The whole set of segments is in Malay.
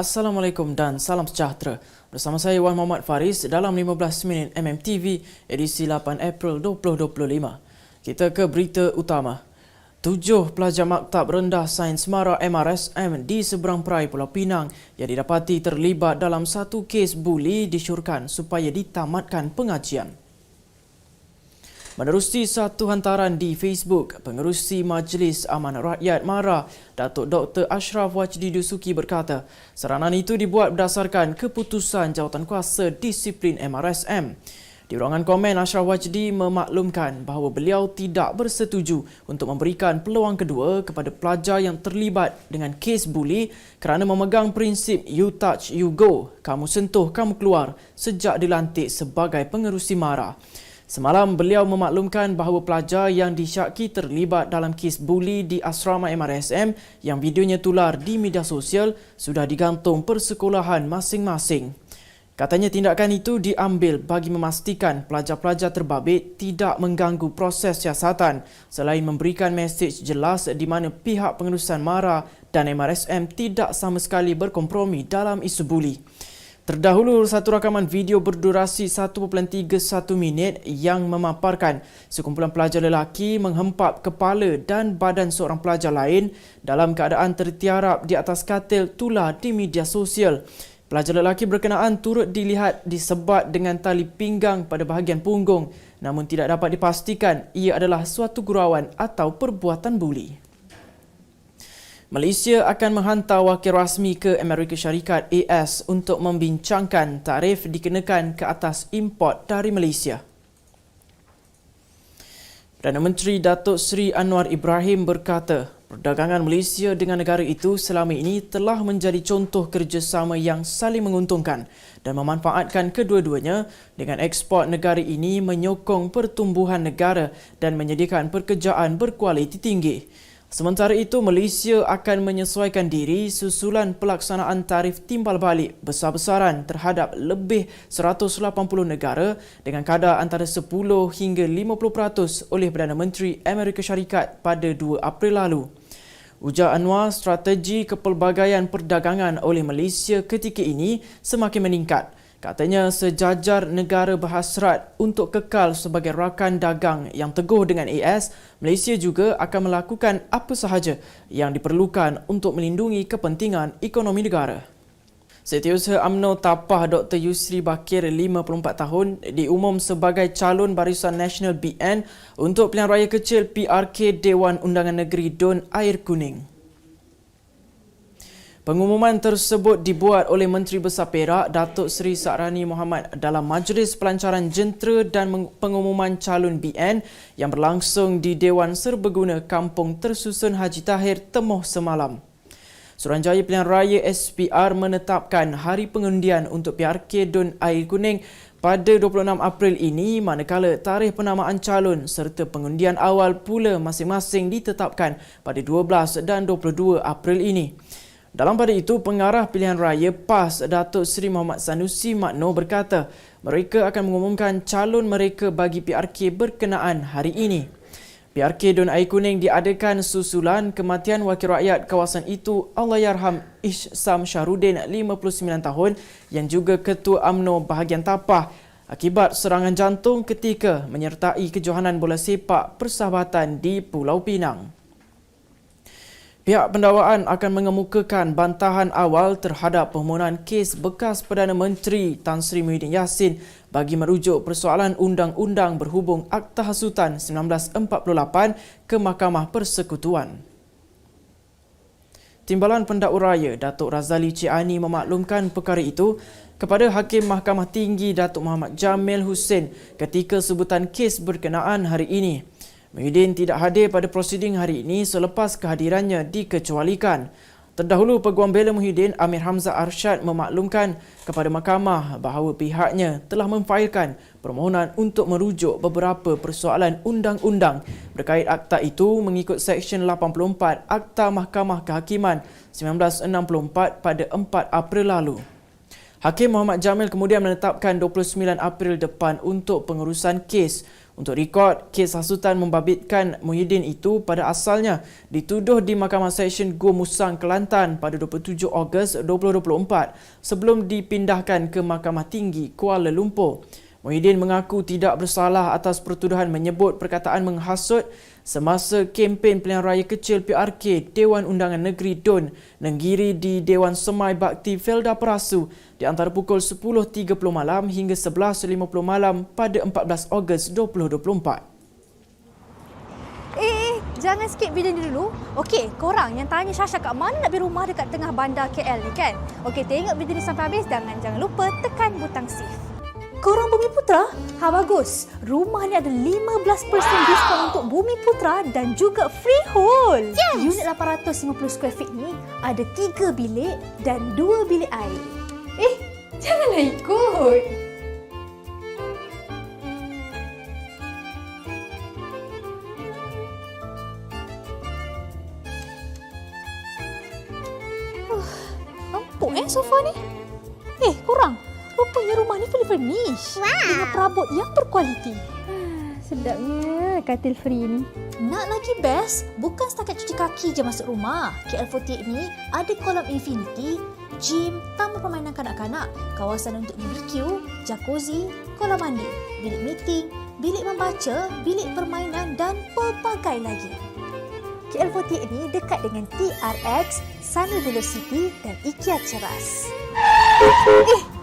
Assalamualaikum dan salam sejahtera. Bersama saya Wan Muhammad Faris dalam 15 minit MMTV edisi 8 April 2025. Kita ke berita utama. Tujuh pelajar Maktab Rendah Sains Mara MRSM di seberang perai Pulau Pinang yang didapati terlibat dalam satu kes buli disyorkan supaya ditamatkan pengajian. Menerusi satu hantaran di Facebook, Pengerusi Majlis Amanah Rakyat MARA, Datuk Dr. Ashraf Wajdi Dusuki berkata, seranan itu dibuat berdasarkan keputusan Jawatankuasa Disiplin MRSM. Di ruangan komen, Ashraf Wajdi memaklumkan bahawa beliau tidak bersetuju untuk memberikan peluang kedua kepada pelajar yang terlibat dengan kes buli kerana memegang prinsip you touch, you go, kamu sentuh, kamu keluar sejak dilantik sebagai pengerusi MARA. Semalam beliau memaklumkan bahawa pelajar yang disyaki terlibat dalam kes buli di asrama MRSM yang videonya tular di media sosial sudah digantung persekolahan masing-masing. Katanya tindakan itu diambil bagi memastikan pelajar-pelajar terbabit tidak mengganggu proses siasatan selain memberikan mesej jelas di mana pihak pengurusan MARA dan MRSM tidak sama sekali berkompromi dalam isu buli. Terdahulu, satu rakaman video berdurasi 1.31 minit yang memaparkan sekumpulan pelajar lelaki menghempap kepala dan badan seorang pelajar lain dalam keadaan tertiarap di atas katil tular di media sosial. Pelajar lelaki berkenaan turut dilihat disebat dengan tali pinggang pada bahagian punggung namun tidak dapat dipastikan ia adalah suatu gurauan atau perbuatan buli. Malaysia akan menghantar wakil rasmi ke Amerika Syarikat AS untuk membincangkan tarif dikenakan ke atas import dari Malaysia. Perdana Menteri Datuk Seri Anwar Ibrahim berkata, perdagangan Malaysia dengan negara itu selama ini telah menjadi contoh kerjasama yang saling menguntungkan dan memanfaatkan kedua-duanya dengan ekspor negara ini menyokong pertumbuhan negara dan menyediakan pekerjaan berkualiti tinggi. Sementara itu, Malaysia akan menyesuaikan diri susulan pelaksanaan tarif timbal balik besar-besaran terhadap lebih 180 negara dengan kadar antara 10 hingga 50% oleh Perdana Menteri Amerika Syarikat pada 2 April lalu. Ujar Anwar, strategi kepelbagaian perdagangan oleh Malaysia ketika ini semakin meningkat Katanya sejajar negara berhasrat untuk kekal sebagai rakan dagang yang teguh dengan AS, Malaysia juga akan melakukan apa sahaja yang diperlukan untuk melindungi kepentingan ekonomi negara. Setiausaha UMNO Tapah Dr. Yusri Bakir, 54 tahun, diumum sebagai calon Barisan Nasional BN untuk pilihan raya kecil PRK Dewan Undangan Negeri Don Air Kuning. Pengumuman tersebut dibuat oleh Menteri Besar Perak Datuk Seri Sakrani Muhammad dalam Majlis Pelancaran Jentera dan Pengumuman Calon BN yang berlangsung di Dewan Serbaguna Kampung Tersusun Haji Tahir Temoh semalam. Suruhanjaya Pilihan Raya SPR menetapkan hari pengundian untuk PRK Dun Air Kuning pada 26 April ini manakala tarikh penamaan calon serta pengundian awal pula masing-masing ditetapkan pada 12 dan 22 April ini. Dalam pada itu, pengarah pilihan raya PAS Datuk Seri Muhammad Sanusi Makno berkata mereka akan mengumumkan calon mereka bagi PRK berkenaan hari ini. PRK Don Air Kuning diadakan susulan kematian wakil rakyat kawasan itu Allahyarham Ishsam Syahrudin 59 tahun yang juga Ketua AMNO bahagian Tapah akibat serangan jantung ketika menyertai kejohanan bola sepak persahabatan di Pulau Pinang. Pihak pendakwaan akan mengemukakan bantahan awal terhadap permohonan kes bekas Perdana Menteri Tan Sri Muhyiddin Yassin bagi merujuk persoalan undang-undang berhubung Akta Hasutan 1948 ke Mahkamah Persekutuan. Timbalan Pendakwa Raya Datuk Razali Ciani memaklumkan perkara itu kepada Hakim Mahkamah Tinggi Datuk Muhammad Jamil Hussein ketika sebutan kes berkenaan hari ini. Muhyiddin tidak hadir pada prosiding hari ini selepas kehadirannya dikecualikan. Terdahulu Peguam Bela Muhyiddin Amir Hamzah Arsyad memaklumkan kepada mahkamah bahawa pihaknya telah memfailkan permohonan untuk merujuk beberapa persoalan undang-undang berkait akta itu mengikut Seksyen 84 Akta Mahkamah Kehakiman 1964 pada 4 April lalu. Hakim Muhammad Jamil kemudian menetapkan 29 April depan untuk pengurusan kes Untuk rekod, kes hasutan membabitkan Muhyiddin itu pada asalnya dituduh di Mahkamah Seksyen Go Musang, Kelantan pada 27 Ogos 2024 sebelum dipindahkan ke Mahkamah Tinggi Kuala Lumpur. Muhyiddin mengaku tidak bersalah atas pertuduhan menyebut perkataan menghasut semasa kempen pilihan raya kecil PRK Dewan Undangan Negeri DUN Nenggiri di Dewan Semai Bakti Felda Perasu di antara pukul 10.30 malam hingga 11.50 malam pada 14 Ogos 2024. Eh, eh, jangan skip video ni dulu. Okey, korang yang tanya Syasha kat mana nak beli rumah dekat tengah bandar KL ni kan? Okey, tengok video ni sampai habis. Jangan jangan lupa tekan butang save. Korang Bumi Putra? Ha bagus. Rumah ni ada 15% diskaun untuk Bumi Putra dan juga freehold. Yes. Unit 850 square feet ni ada 3 bilik dan 2 bilik air. Eh, janganlah ikut. Empuk eh sofa ni. Eh, korang. Rupanya rumah ni fully furnished. Wow. Dengan perabot yang berkualiti. Sedapnya katil free ni. Nak lagi best, bukan setakat cuci kaki je masuk rumah. KL48 ni ada kolam infinity, gym, taman permainan kanak-kanak, kawasan untuk BBQ, jacuzzi, kolam mandi, bilik meeting, bilik membaca, bilik permainan dan pelbagai lagi. KL48 ni dekat dengan TRX, Sunny Velocity dan IKEA Ceras. Eh,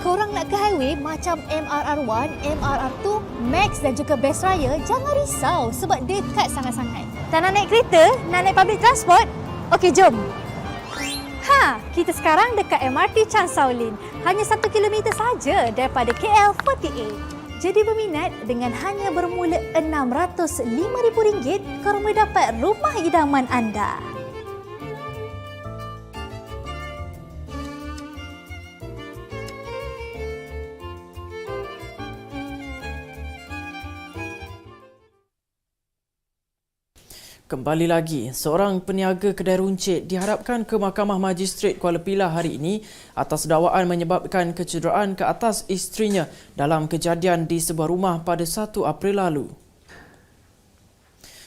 korang nak ke highway macam MRR1, MRR2, Max dan juga Best Raya, jangan risau sebab dekat sangat-sangat. Tak nak naik kereta? Nak naik public transport? Okey, jom. Ha, kita sekarang dekat MRT Chan Shaolin. Hanya satu kilometer saja daripada KL48. Jadi berminat dengan hanya bermula RM605,000, korang boleh dapat rumah idaman anda. Kembali lagi, seorang peniaga kedai runcit diharapkan ke Mahkamah Magistrate Kuala Pilah hari ini atas dakwaan menyebabkan kecederaan ke atas isterinya dalam kejadian di sebuah rumah pada 1 April lalu.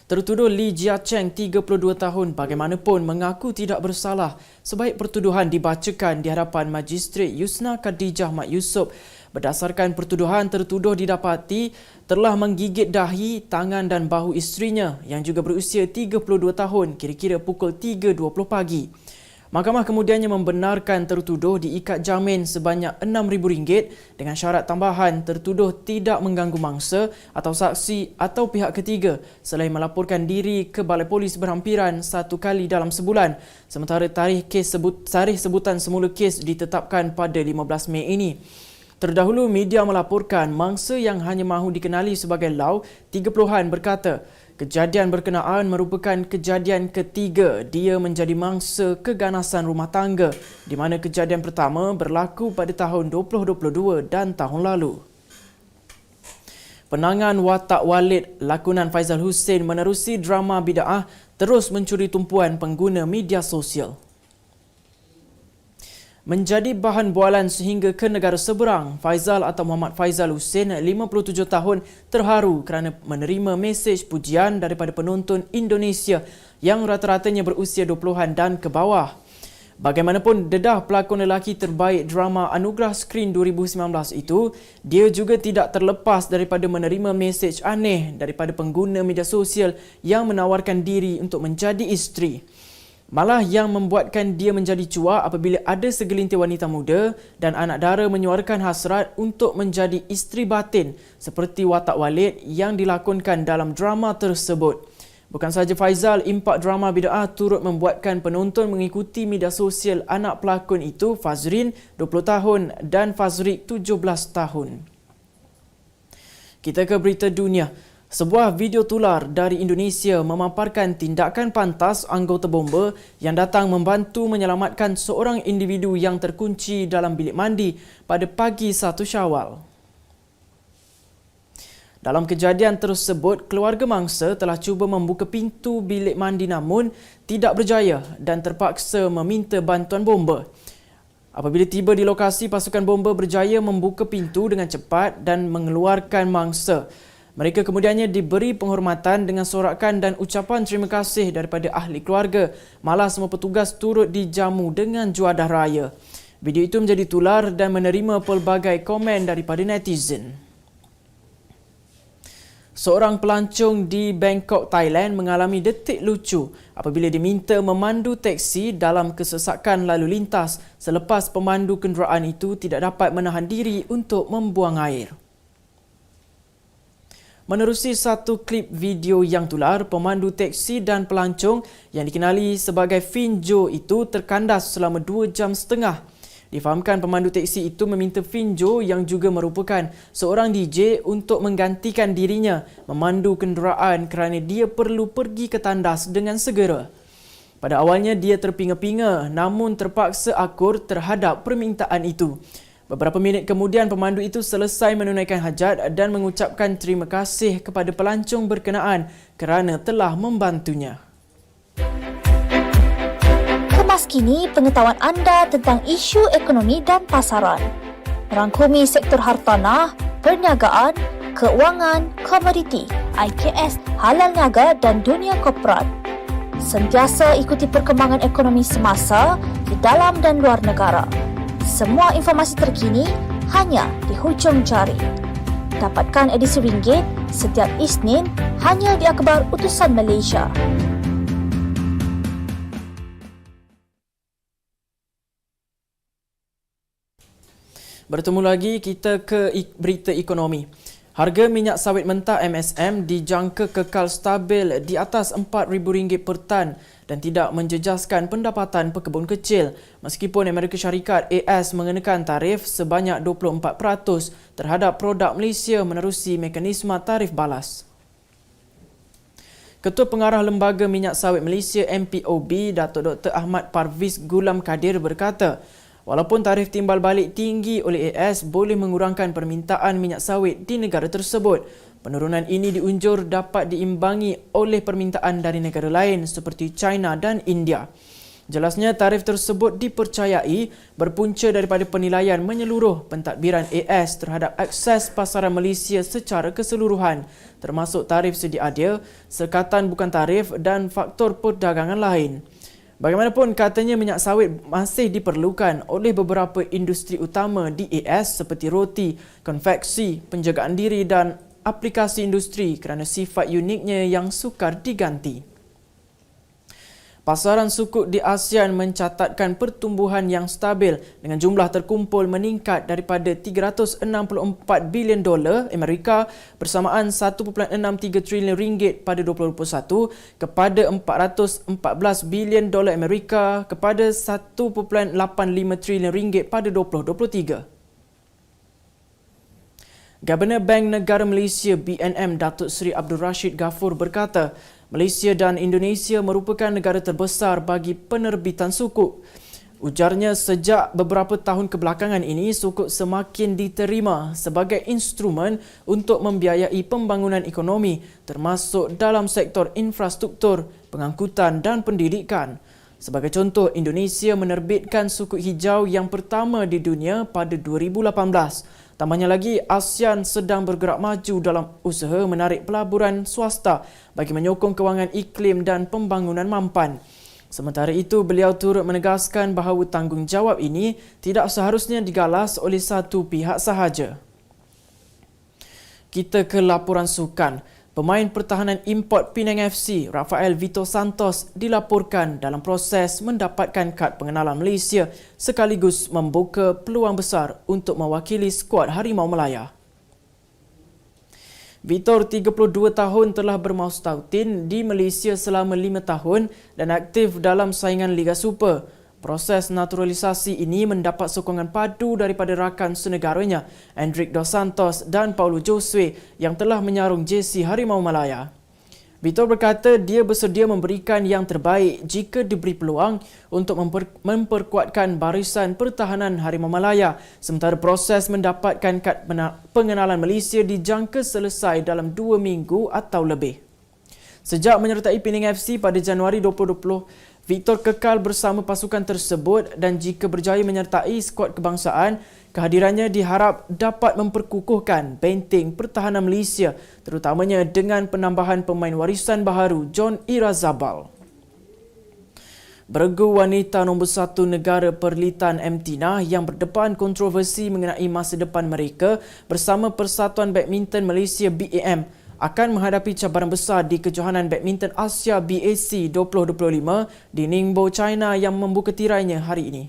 Tertuduh Lee Jia Cheng, 32 tahun, bagaimanapun mengaku tidak bersalah sebaik pertuduhan dibacakan di hadapan Magistrate Yusna Khadijah Mat Yusof Berdasarkan pertuduhan, tertuduh didapati telah menggigit dahi, tangan dan bahu isterinya yang juga berusia 32 tahun kira-kira pukul 3.20 pagi. Mahkamah kemudiannya membenarkan tertuduh diikat jamin sebanyak RM6,000 dengan syarat tambahan tertuduh tidak mengganggu mangsa atau saksi atau pihak ketiga selain melaporkan diri ke Balai Polis berhampiran satu kali dalam sebulan sementara tarikh kes sebut, tarikh sebutan semula kes ditetapkan pada 15 Mei ini. Terdahulu media melaporkan mangsa yang hanya mahu dikenali sebagai Lau 30-an berkata kejadian berkenaan merupakan kejadian ketiga dia menjadi mangsa keganasan rumah tangga di mana kejadian pertama berlaku pada tahun 2022 dan tahun lalu. Penangan watak walid lakonan Faizal Hussein menerusi drama bida'ah terus mencuri tumpuan pengguna media sosial menjadi bahan bualan sehingga ke negara seberang. Faizal atau Muhammad Faizal Hussein, 57 tahun, terharu kerana menerima mesej pujian daripada penonton Indonesia yang rata-ratanya berusia 20-an dan ke bawah. Bagaimanapun dedah pelakon lelaki terbaik drama Anugerah Skrin 2019 itu, dia juga tidak terlepas daripada menerima mesej aneh daripada pengguna media sosial yang menawarkan diri untuk menjadi isteri. Malah yang membuatkan dia menjadi cuak apabila ada segelintir wanita muda dan anak dara menyuarakan hasrat untuk menjadi isteri batin seperti watak Walid yang dilakonkan dalam drama tersebut. Bukan sahaja Faizal, impak drama bida'ah turut membuatkan penonton mengikuti media sosial anak pelakon itu Fazrin 20 tahun dan Fazrik 17 tahun. Kita ke berita dunia. Sebuah video tular dari Indonesia memaparkan tindakan pantas anggota bomba yang datang membantu menyelamatkan seorang individu yang terkunci dalam bilik mandi pada pagi 1 Syawal. Dalam kejadian tersebut, keluarga mangsa telah cuba membuka pintu bilik mandi namun tidak berjaya dan terpaksa meminta bantuan bomba. Apabila tiba di lokasi, pasukan bomba berjaya membuka pintu dengan cepat dan mengeluarkan mangsa. Mereka kemudiannya diberi penghormatan dengan sorakan dan ucapan terima kasih daripada ahli keluarga. Malah semua petugas turut dijamu dengan juadah raya. Video itu menjadi tular dan menerima pelbagai komen daripada netizen. Seorang pelancong di Bangkok, Thailand mengalami detik lucu apabila diminta memandu teksi dalam kesesakan lalu lintas selepas pemandu kenderaan itu tidak dapat menahan diri untuk membuang air. Menerusi satu klip video yang tular, pemandu teksi dan pelancong yang dikenali sebagai Finjo itu terkandas selama dua jam setengah Difahamkan pemandu teksi itu meminta Finjo yang juga merupakan seorang DJ untuk menggantikan dirinya memandu kenderaan kerana dia perlu pergi ke tandas dengan segera. Pada awalnya dia terpinga-pinga namun terpaksa akur terhadap permintaan itu. Beberapa minit kemudian pemandu itu selesai menunaikan hajat dan mengucapkan terima kasih kepada pelancong berkenaan kerana telah membantunya. Kemas kini pengetahuan anda tentang isu ekonomi dan pasaran. Merangkumi sektor hartanah, perniagaan, keuangan, komoditi, IKS, halal niaga dan dunia korporat. Sentiasa ikuti perkembangan ekonomi semasa di dalam dan luar negara. Semua informasi terkini hanya di hujung jari. Dapatkan edisi ringgit setiap Isnin hanya di Akhbar Utusan Malaysia. Bertemu lagi kita ke berita ekonomi. Harga minyak sawit mentah MSM dijangka kekal stabil di atas RM4,000 per tan dan tidak menjejaskan pendapatan pekebun kecil meskipun Amerika Syarikat AS mengenakan tarif sebanyak 24% terhadap produk Malaysia menerusi mekanisme tarif balas. Ketua Pengarah Lembaga Minyak Sawit Malaysia MPOB Datuk Dr. Ahmad Parviz Gulam Kadir berkata, Walaupun tarif timbal balik tinggi oleh AS boleh mengurangkan permintaan minyak sawit di negara tersebut, penurunan ini diunjur dapat diimbangi oleh permintaan dari negara lain seperti China dan India. Jelasnya tarif tersebut dipercayai berpunca daripada penilaian menyeluruh pentadbiran AS terhadap akses pasaran Malaysia secara keseluruhan termasuk tarif sedia ada, sekatan bukan tarif dan faktor perdagangan lain. Bagaimanapun katanya minyak sawit masih diperlukan oleh beberapa industri utama di AS seperti roti, konveksi, penjagaan diri dan aplikasi industri kerana sifat uniknya yang sukar diganti. Pasaran sukuk di ASEAN mencatatkan pertumbuhan yang stabil dengan jumlah terkumpul meningkat daripada 364 bilion dolar Amerika bersamaan 1.63 trilion ringgit pada 2021 kepada 414 bilion dolar Amerika kepada 1.85 trilion ringgit pada 2023. Governor Bank Negara Malaysia BNM Datuk Seri Abdul Rashid Ghafur berkata, Malaysia dan Indonesia merupakan negara terbesar bagi penerbitan sukuk. Ujarnya sejak beberapa tahun kebelakangan ini sukuk semakin diterima sebagai instrumen untuk membiayai pembangunan ekonomi termasuk dalam sektor infrastruktur, pengangkutan dan pendidikan. Sebagai contoh, Indonesia menerbitkan sukuk hijau yang pertama di dunia pada 2018. Tambahnya lagi, ASEAN sedang bergerak maju dalam usaha menarik pelaburan swasta bagi menyokong kewangan iklim dan pembangunan mampan. Sementara itu, beliau turut menegaskan bahawa tanggungjawab ini tidak seharusnya digalas oleh satu pihak sahaja. Kita ke laporan sukan. Pemain pertahanan import Penang FC, Rafael Vito Santos dilaporkan dalam proses mendapatkan kad pengenalan Malaysia sekaligus membuka peluang besar untuk mewakili skuad Harimau Melaya. Vitor, 32 tahun, telah bermaustautin di Malaysia selama 5 tahun dan aktif dalam saingan Liga Super. Proses naturalisasi ini mendapat sokongan padu daripada rakan senegaranya, Hendrik Dos Santos dan Paulo Josue yang telah menyarung JC Harimau Malaya. Vitor berkata dia bersedia memberikan yang terbaik jika diberi peluang untuk memper- memperkuatkan barisan pertahanan Harimau Malaya sementara proses mendapatkan kad pengenalan Malaysia dijangka selesai dalam dua minggu atau lebih. Sejak menyertai Penang FC pada Januari 2020, Victor kekal bersama pasukan tersebut dan jika berjaya menyertai skuad kebangsaan, kehadirannya diharap dapat memperkukuhkan benteng pertahanan Malaysia terutamanya dengan penambahan pemain warisan baharu John Irazabal. Beregu wanita nombor satu negara perlitan Mtina yang berdepan kontroversi mengenai masa depan mereka bersama Persatuan Badminton Malaysia BAM akan menghadapi cabaran besar di kejohanan badminton Asia BAC 2025 di Ningbo, China yang membuka tirainya hari ini.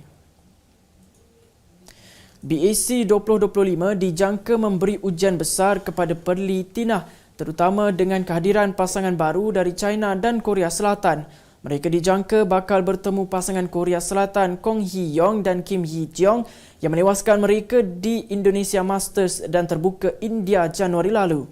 BAC 2025 dijangka memberi ujian besar kepada Perli Tinah terutama dengan kehadiran pasangan baru dari China dan Korea Selatan mereka dijangka bakal bertemu pasangan Korea Selatan Kong Hee Yong dan Kim Hee Jeong yang menewaskan mereka di Indonesia Masters dan terbuka India Januari lalu.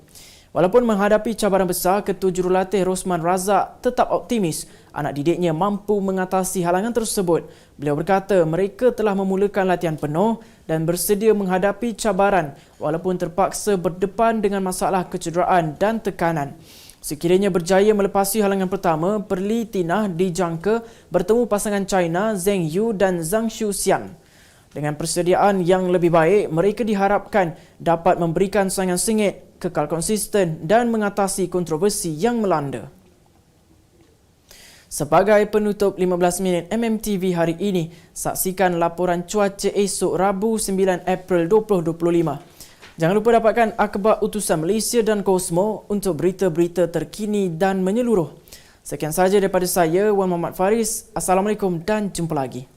Walaupun menghadapi cabaran besar, Ketua Jurulatih Rosman Razak tetap optimis anak didiknya mampu mengatasi halangan tersebut. Beliau berkata mereka telah memulakan latihan penuh dan bersedia menghadapi cabaran walaupun terpaksa berdepan dengan masalah kecederaan dan tekanan. Sekiranya berjaya melepasi halangan pertama, Perli Tinah dijangka bertemu pasangan China Zheng Yu dan Zhang Xian. Dengan persediaan yang lebih baik, mereka diharapkan dapat memberikan saingan sengit, kekal konsisten dan mengatasi kontroversi yang melanda. Sebagai penutup 15 minit MMTV hari ini, saksikan laporan cuaca esok Rabu 9 April 2025. Jangan lupa dapatkan akhbar utusan Malaysia dan Kosmo untuk berita-berita terkini dan menyeluruh. Sekian sahaja daripada saya, Wan Muhammad Faris. Assalamualaikum dan jumpa lagi.